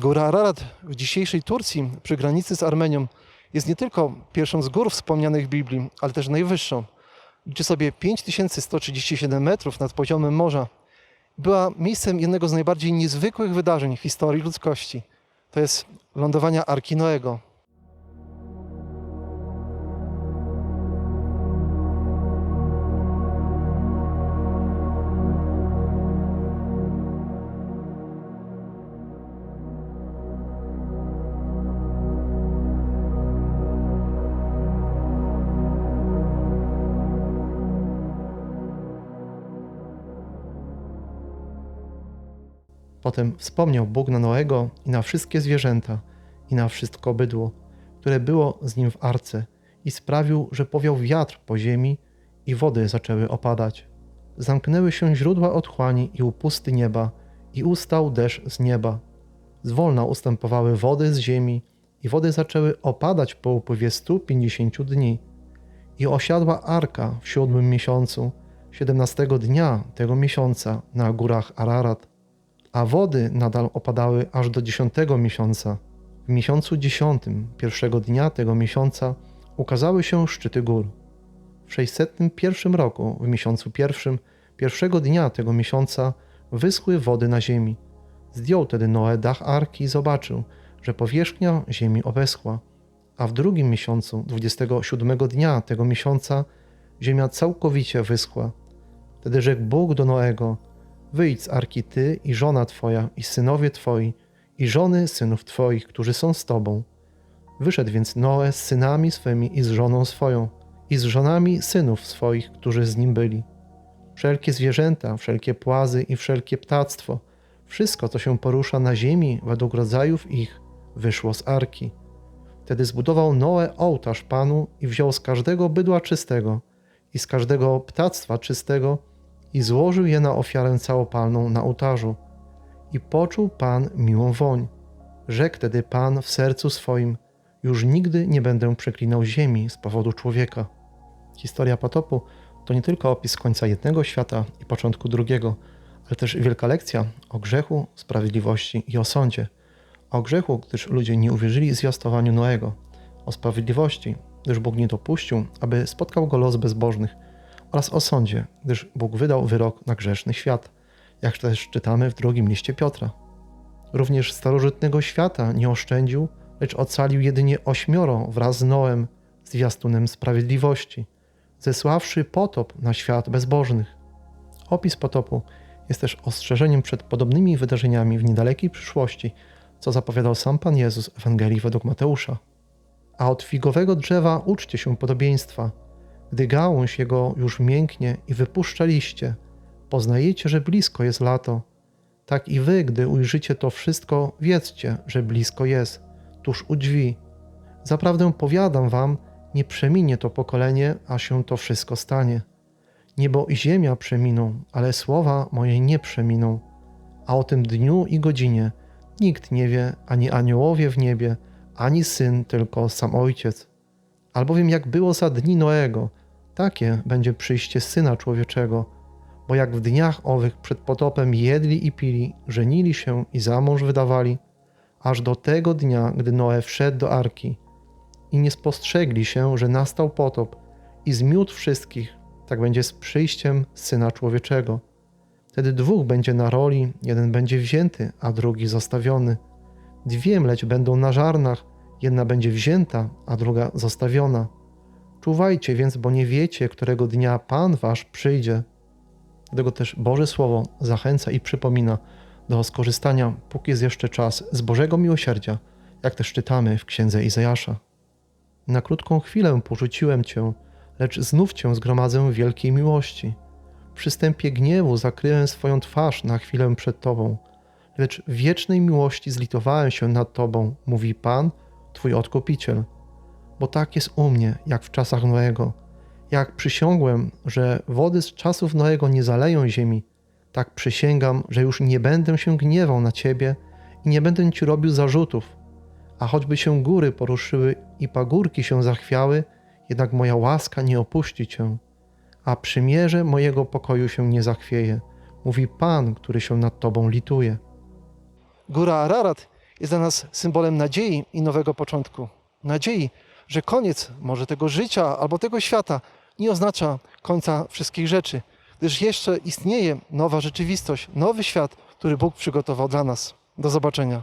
Góra Ararat w dzisiejszej Turcji, przy granicy z Armenią, jest nie tylko pierwszą z gór wspomnianych w Biblii, ale też najwyższą. Liczy sobie 5137 metrów nad poziomem morza. Była miejscem jednego z najbardziej niezwykłych wydarzeń w historii ludzkości. To jest lądowania Arki Noego. Potem wspomniał Bóg na Noego i na wszystkie zwierzęta i na wszystko bydło, które było z nim w arce i sprawił, że powiał wiatr po ziemi i wody zaczęły opadać. Zamknęły się źródła otchłani i upusty nieba i ustał deszcz z nieba. Zwolna ustępowały wody z ziemi i wody zaczęły opadać po upływie 150 dni. I osiadła arka w siódmym miesiącu, siedemnastego dnia tego miesiąca na górach Ararat a wody nadal opadały aż do dziesiątego miesiąca. W miesiącu dziesiątym, pierwszego dnia tego miesiąca, ukazały się szczyty gór. W 601 roku, w miesiącu pierwszym, pierwszego dnia tego miesiąca, wyschły wody na ziemi. Zdjął tedy Noe dach arki i zobaczył, że powierzchnia ziemi obeschła, a w drugim miesiącu, 27 dnia tego miesiąca, ziemia całkowicie wyschła. Wtedy rzekł Bóg do Noego – Wyjdź z arki ty i żona twoja, i synowie twoi, i żony synów twoich, którzy są z tobą. Wyszedł więc Noe z synami swymi i z żoną swoją, i z żonami synów swoich, którzy z nim byli. Wszelkie zwierzęta, wszelkie płazy i wszelkie ptactwo, wszystko, co się porusza na ziemi według rodzajów ich, wyszło z arki. Wtedy zbudował Noe ołtarz Panu i wziął z każdego bydła czystego i z każdego ptactwa czystego i złożył je na ofiarę całopalną na ołtarzu. I poczuł Pan miłą woń. Rzekł tedy Pan w sercu swoim: Już nigdy nie będę przeklinał ziemi z powodu człowieka. Historia potopu to nie tylko opis końca jednego świata i początku drugiego, ale też wielka lekcja o grzechu, sprawiedliwości i o sądzie. O grzechu, gdyż ludzie nie uwierzyli zwiastowaniu Noego. O sprawiedliwości, gdyż Bóg nie dopuścił, aby spotkał go los bezbożnych – oraz o sądzie, gdyż Bóg wydał wyrok na grzeszny świat, jak też czytamy w drugim liście Piotra. Również starożytnego świata nie oszczędził, lecz ocalił jedynie ośmioro wraz z Noem, zwiastunem sprawiedliwości, zesławszy potop na świat bezbożnych. Opis potopu jest też ostrzeżeniem przed podobnymi wydarzeniami w niedalekiej przyszłości, co zapowiadał sam Pan Jezus w Ewangelii według Mateusza. A od figowego drzewa uczcie się podobieństwa – gdy gałąź jego już mięknie i wypuszcza liście, poznajecie, że blisko jest lato. Tak i wy, gdy ujrzycie to wszystko, wiedzcie, że blisko jest, tuż u drzwi. Zaprawdę powiadam wam, nie przeminie to pokolenie, a się to wszystko stanie. Niebo i ziemia przeminą, ale słowa moje nie przeminą. A o tym dniu i godzinie nikt nie wie, ani aniołowie w niebie, ani syn, tylko sam ojciec. Albowiem jak było za dni Noego, takie będzie przyjście Syna Człowieczego, bo jak w dniach owych przed potopem jedli i pili, żenili się i za mąż wydawali, aż do tego dnia, gdy Noe wszedł do arki i nie spostrzegli się, że nastał potop i zmiótł wszystkich, tak będzie z przyjściem Syna Człowieczego. Wtedy dwóch będzie na roli, jeden będzie wzięty, a drugi zostawiony. Dwie mleć będą na żarnach, jedna będzie wzięta, a druga zostawiona. Czuwajcie więc, bo nie wiecie, którego dnia Pan wasz przyjdzie. Dlatego też Boże Słowo zachęca i przypomina do skorzystania, póki jest jeszcze czas, z Bożego miłosierdzia, jak też czytamy w księdze Izajasza. Na krótką chwilę porzuciłem Cię, lecz znów Cię zgromadzę w wielkiej miłości. W przystępie gniewu zakryłem swoją twarz na chwilę przed Tobą, lecz w wiecznej miłości zlitowałem się nad Tobą, mówi Pan, Twój Odkupiciel bo tak jest u mnie, jak w czasach Noego. Jak przysiągłem, że wody z czasów Noego nie zaleją ziemi, tak przysięgam, że już nie będę się gniewał na ciebie i nie będę ci robił zarzutów. A choćby się góry poruszyły i pagórki się zachwiały, jednak moja łaska nie opuści cię, a przymierze mojego pokoju się nie zachwieje, mówi Pan, który się nad tobą lituje. Góra Ararat jest dla nas symbolem nadziei i nowego początku. Nadziei, że koniec może tego życia albo tego świata nie oznacza końca wszystkich rzeczy, gdyż jeszcze istnieje nowa rzeczywistość, nowy świat, który Bóg przygotował dla nas. Do zobaczenia.